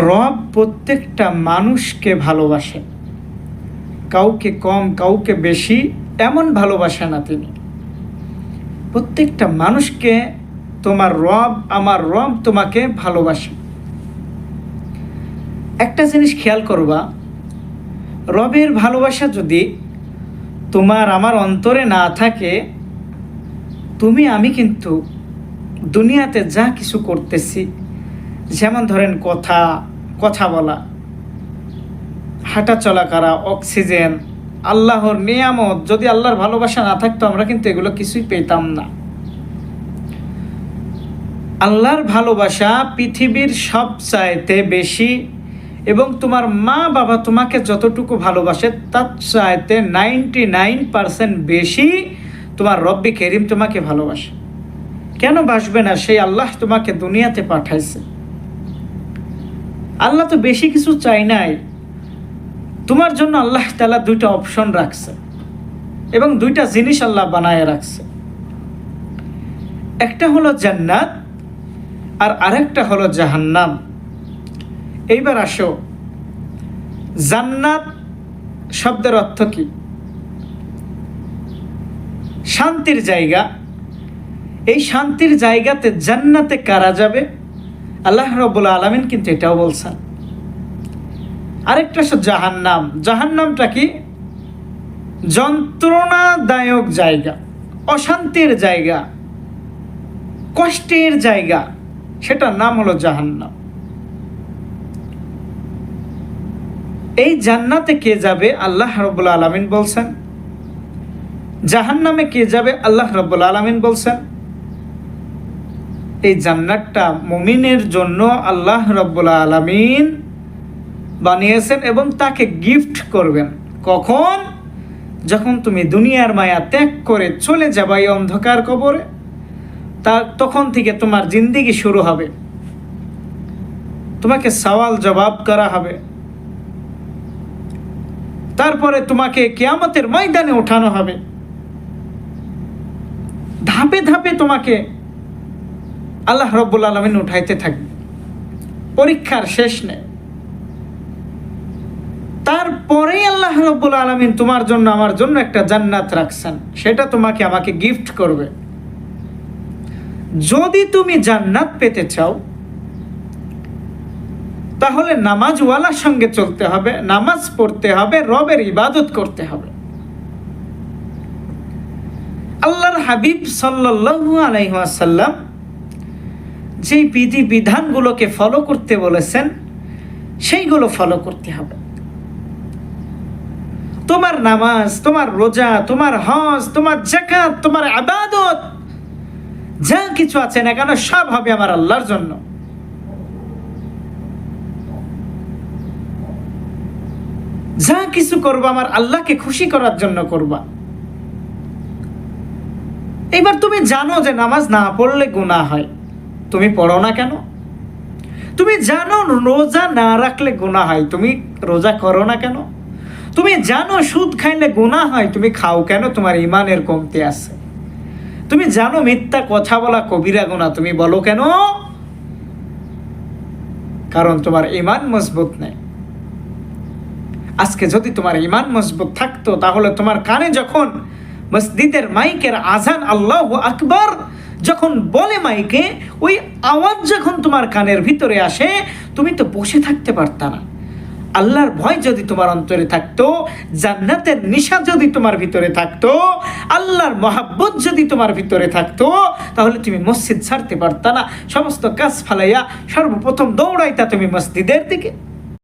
রব প্রত্যেকটা মানুষকে ভালোবাসে। কাউকে কম, কাউকে বেশি, এমন ভালোবাসে না তিনি। প্রত্যেকটা মানুষকে তোমার রব, আমার রব তোমাকে ভালোবাসে। একটা জিনিস খেয়াল করবা, রবের ভালোবাসা যদি তোমার আমার অন্তরে না থাকে, তুমি, আমি কিন্তু দুনিয়াতে যা কিছু করতেছি যেমন ধরেন কথা কথা বলা, হাঁটা চলা করা, অক্সিজেন, আল্লাহর নিয়ামত, যদি আল্লাহর ভালোবাসা না থাকতো আমরা কিন্তু এগুলো কিছুই পেতাম না। আল্লাহর ভালোবাসা পৃথিবীর সব চাইতে বেশি এবং তোমার মা বাবা তোমাকে যতটুকু ভালোবাসে তার চাইতে নাইনটি নাইন পারসেন্ট বেশি তোমার রব্বি কেরিম তোমাকে ভালোবাসে। কেন বাসবে না? সেই আল্লাহ তোমাকে দুনিয়াতে পাঠাইছে। আল্লাহ তো বেশি কিছু চাই নাই। তোমার জন্য আল্লাহ তালা দুইটা অপশন রাখছে এবং দুইটা জিনিস আল্লাহ বানায় রাখছে। একটা হলো জান্নাত আর আরেকটা হলো জাহান্নাম। এইবার আসো, জান্নাত শব্দের অর্থ কি? শান্তির জায়গা। এই শান্তির জায়গাতে জান্নাতে কারা যাবে? আল্লাহ রব্বুল আলমিন কিন্তু এটাও বলছেন। আরেকটা হচ্ছে জাহান্নাম। জাহান্নামটা কি? যন্ত্রণাদায়ক জায়গা, অশান্তির জায়গা, কষ্টের জায়গা, সেটার নাম হলো জাহান্নাম। এই জান্নাতে কে যাবে? আল্লাহ রব্বুল আলমিন বলছেন। জাহান্নামে কে যাবে? আল্লাহ রব্বুল আলমিন বলছেন। এই জান্নাতটা মুমিনের জন্য আল্লাহ রব্বুল আলমিন বানিয়েছেন এবং তাকে গিফট করবেন। কখন? যখন তুমি দুনিয়ার মায়া ত্যাগ করে চলে যাবা এই অন্ধকার কবরে, তা তখন থেকে তোমার জিন্দিগি শুরু হবে। তোমাকে সওয়াল জবাব করা হবে। তারপরে তোমাকে কেয়ামতের ময়দানে ওঠানো হবে। ধাপে ধাপে তোমাকে আল্লাহ রব্বুল আলমিন উঠাইতে থাকবে। পরীক্ষার শেষ নেই। তারপরে আল্লাহ রব্বুল আলমিন তোমার জন্য, আমার জন্য একটা জান্নাত রাখছেন। সেটা তোমাকে আমাকে গিফট করবে। যদি তুমি জান্নাত পেতে চাও, তাহলে নামাজওয়ালার সঙ্গে চলতে হবে, নামাজ পড়তে হবে, রবের ইবাদত করতে হবে। আল্লাহর হাবিব সাল্লাল্লাহু আলাইহি ওয়াসাল্লাম যেই বিধি বিধানগুলোকে ফলো করতে বলেছেন, সেইগুলো ফলো করতে হবে। তোমার নামাজ, তোমার রোজা, তোমার হজ, তোমার জাকাত তোমার আবাদত, যা কিছু আছে না কেন সব হবে আমার আল্লাহর জন্য। যা কিছু করব আমার আল্লাহকে খুশি করার জন্য করবা। এবার তুমি জানো যে নামাজ না পড়লে গুণা হয়। তুমি পড়ো না কেন? তুমি জানো রোজা না রাখলে গুণা হয়, তুমি রোজা করো না কেন? তুমি জানো সুদ খাইলে গুণা হয়, তুমি খাও কেন? তোমার ইমানের কমতে আছে। তুমি জানো মিথ্যা কথা বলা কবিরা গুণা তুমি বলো কেন? কারণ তোমার ইমান মজবুত নেই। আজকে যদি তোমার ইমান মজবুত থাকতো, তাহলে তোমার কানে যখন মসজিদের মাইকের আজান আল্লাহ আকবর। যখন বলে মাইকে, ওই আওয়াজ যখন তোমার কানের ভিতরে আসে, তুমি তো বসে থাকতে পারতা না। আল্লাহর ভয় যদি তোমার অন্তরে থাকতো, জান্নাতের নিশা যদি তোমার ভিতরে থাকতো, আল্লাহর মহাব্বত যদি তোমার ভিতরে থাকতো, তাহলে তুমি মসজিদ ছাড়তে পারতা না। সমস্ত কাজ ফালাইয়া সর্বপ্রথম দৌড়াইতা তুমি মসজিদের দিকে।